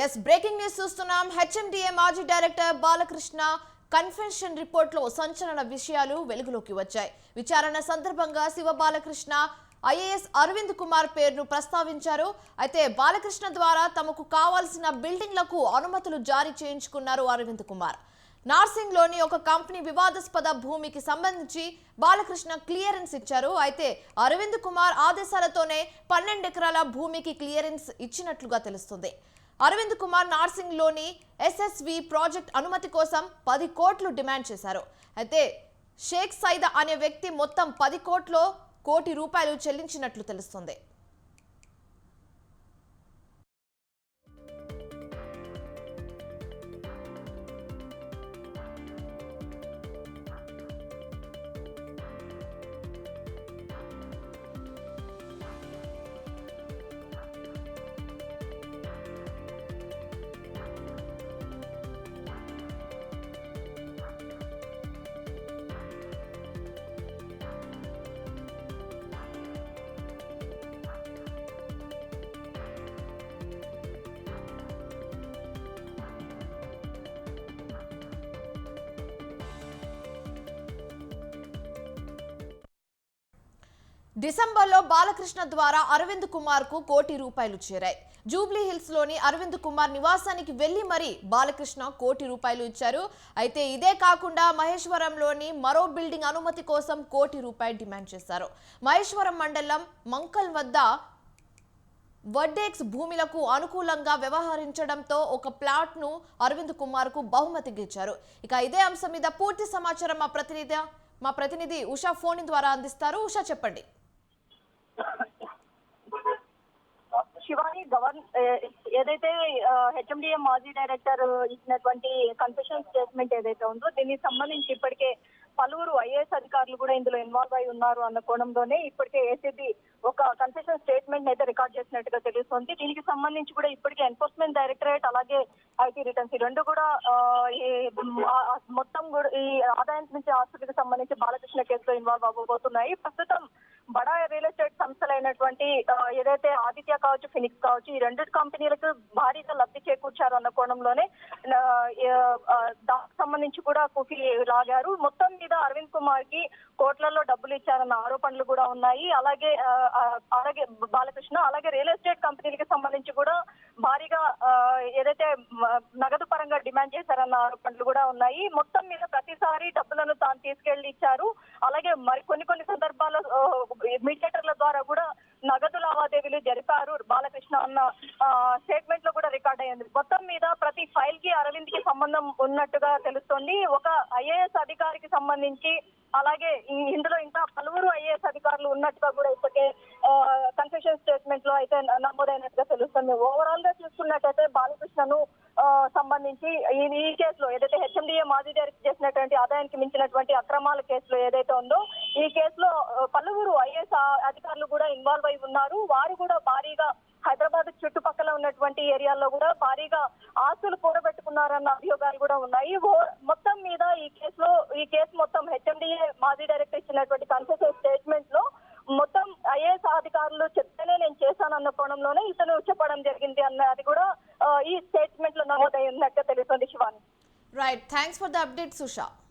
Yes breaking news చూస్తున్నాం. HMDA మాజీ director Balakrishna confession రిపోర్ట్లో సంచలన విషయాలు వెలుగులోకి వచ్చాయి. విచారణ సందర్భంగా శివ బాలకృష్ణ ఐఏఎస్ అరవింద్ కుమార్ పేరును ప్రస్తావించారు. అయితే బాలకృష్ణ ద్వారా తమకు కావాల్సిన బిల్డింగ్లకు అనుమతులు జారీ చేయించుకున్నారు అరవింద్ కుమార్. నార్సింగ్లోని ఒక కంపెనీ వివాదాస్పద భూమికి సంబంధించి బాలకృష్ణ క్లియరెన్స్ ఇచ్చారు. అయితే అరవింద్ కుమార్ ఆదేశాలతోనే పన్నెండు ఎకరాల భూమికి క్లియరెన్స్ ఇచ్చినట్లుగా తెలుస్తుంది. అరవింద్ కుమార్ నార్సింగ్లోని ఎస్ఎస్వి ప్రాజెక్ట్ అనుమతి కోసం పది కోట్లు డిమాండ్ చేశారు. అయితే షేక్ సైదా అనే వ్యక్తి మొత్తం పది కోట్లు కోటి రూపాయలు చెల్లించినట్లు తెలుస్తుంది. డిసెంబర్లో బాలకృష్ణ ద్వారా అరవింద్ కుమార్కు కోటి రూపాయలు చేరాయి. జూబ్లీ హిల్స్లోని అరవింద్ కుమార్ నివాసానికి వెళ్ళి మరీ బాలకృష్ణ కోటి రూపాయలు ఇచ్చారు. అయితే ఇదే కాకుండా మహేశ్వరంలోని మరో బిల్డింగ్ అనుమతి కోసం కోటి రూపాయలు డిమాండ్ చేశారు. మహేశ్వరం మండలం మంకల్ వద్ద వడ్డేక్స్ భూములకు అనుకూలంగా వ్యవహరించడంతో ఒక ప్లాట్ను అరవింద్ కుమార్కు బహుమతిగా ఇచ్చారు. ఇక ఇదే అంశం మీద పూర్తి సమాచారం మా ప్రతినిధి మా ప్రతినిధి ఉషా ఫోన్ ద్వారా అందిస్తారు. ఉషా చెప్పండి. శివాని గవర్న ఏదైతే హెచ్ఎండిఏ మాజీ డైరెక్టర్ ఇచ్చినటువంటి కన్ఫెషన్ స్టేట్మెంట్ ఏదైతే ఉందో దీనికి సంబంధించి ఇప్పటికే పలువురు ఐఏఎస్ అధికారులు కూడా ఇందులో ఇన్వాల్వ్ అయి ఉన్నారు అన్న కోణంలోనే ఇప్పటికే ఏసీబీ ఒక కన్ఫెషన్ స్టేట్మెంట్ అయితే రికార్డ్ చేసినట్టుగా తెలుస్తుంది. దీనికి సంబంధించి కూడా ఇప్పటికే ఎన్ఫోర్స్మెంట్ డైరెక్టరేట్ అలాగే ఐటీ రిటర్న్స్ ఈ రెండు కూడా ఈ మొత్తం కూడా ఈ ఆదాయం నుంచి ఆస్తులకు సంబంధించి బాలకృష్ణ కేసులో ఇన్వాల్వ్ అవ్వబోతున్నాయి. ప్రస్తుతం బడా రియల్ ఎస్టేట్ సంస్థలైనటువంటి ఏదైతే ఆదిత్య కావచ్చు ఫినిక్స్ కావచ్చు ఈ రెండు కంపెనీలకు భారీగా లబ్ధి చేకూర్చారు అన్న కోణంలోనే దానికి సంబంధించి కూడా కుఫీ లాగారు. మొత్తం మీద అరవింద్ కుమార్కి కోట్లలో డబ్బులు ఇచ్చారన్న ఆరోపణలు కూడా ఉన్నాయి. అలాగే అలాగే బాలకృష్ణ అలాగే రియల్ ఎస్టేట్ కంపెనీలకి సంబంధించి కూడా భారీగా ఏదైతే నగదు పరంగా డిమాండ్ చేశారన్న ఆరోపణలు కూడా ఉన్నాయి. మొత్తం మీద ప్రతిసారి డబ్బులను తాను తీసుకెళ్ళి ఇచ్చారు అలాగే మరి కొన్ని కొన్ని సందర్భాల్లో మీడియేటర్ల ద్వారా కూడా నగదు లావాదేవీలు జరిపారు. బాలకృష్ణ అన్న స్టేట్మెంట్లో కూడా రికార్డ్ అయ్యింది. మొత్తం మీద ప్రతి ఫైల్కి అరవింద్కి సంబంధం ఉన్నట్టుగా తెలుస్తోంది. ఒక ఐఏఎస్ అధికారికి సంబంధించి అలాగే ఇందులో ఇంకా పలువురు ఐఏఎస్ అధికారులు ఉన్నట్టుగా కూడా ఇప్పటికే కన్ఫెషన్ స్టేట్మెంట్లో అయితే నమోదైనట్టుగా తెలుస్తుంది. ఓవరాల్గా చూసుకున్నట్టయితే బాలకృష్ణను సంబంధించి ఈ కేసులో ఏదైతే హెచ్ఎండిఏ మాజీ డైరెక్టర్ చేసినటువంటి ఆదాయానికి మించినటువంటి అక్రమాల కేసులో ఏదైతే ఉందో ఈ కేసులో పలువురు ఐఏఎస్ అధికారులు కూడా ఇన్వాల్వ్ అయి ఉన్నారు. వారు కూడా భారీగా హైదరాబాద్ చుట్టుపక్కల ఉన్నటువంటి ఏరియాల్లో కూడా భారీగా ఆస్తులు కూడబెట్టుకున్నారన్న అభియోగాలు కూడా ఉన్నాయి. మొత్తం మీద ఈ కేసులో ఈ కేసు మొత్తం హెచ్ఎండిఏ మాజీ డైరెక్టర్ ఇచ్చినటువంటి కన్సెషన్ స్టేట్మెంట్లో మొత్తం ఐఏఎస్ అధికారులు చెప్తేనే నేను చేశానన్న కోణంలోనే ఇతను చెప్పడం జరిగింది అన్నది కూడా ఆ, ఈ స్టేట్మెంట్లో నమోదై ఉన్నట్టు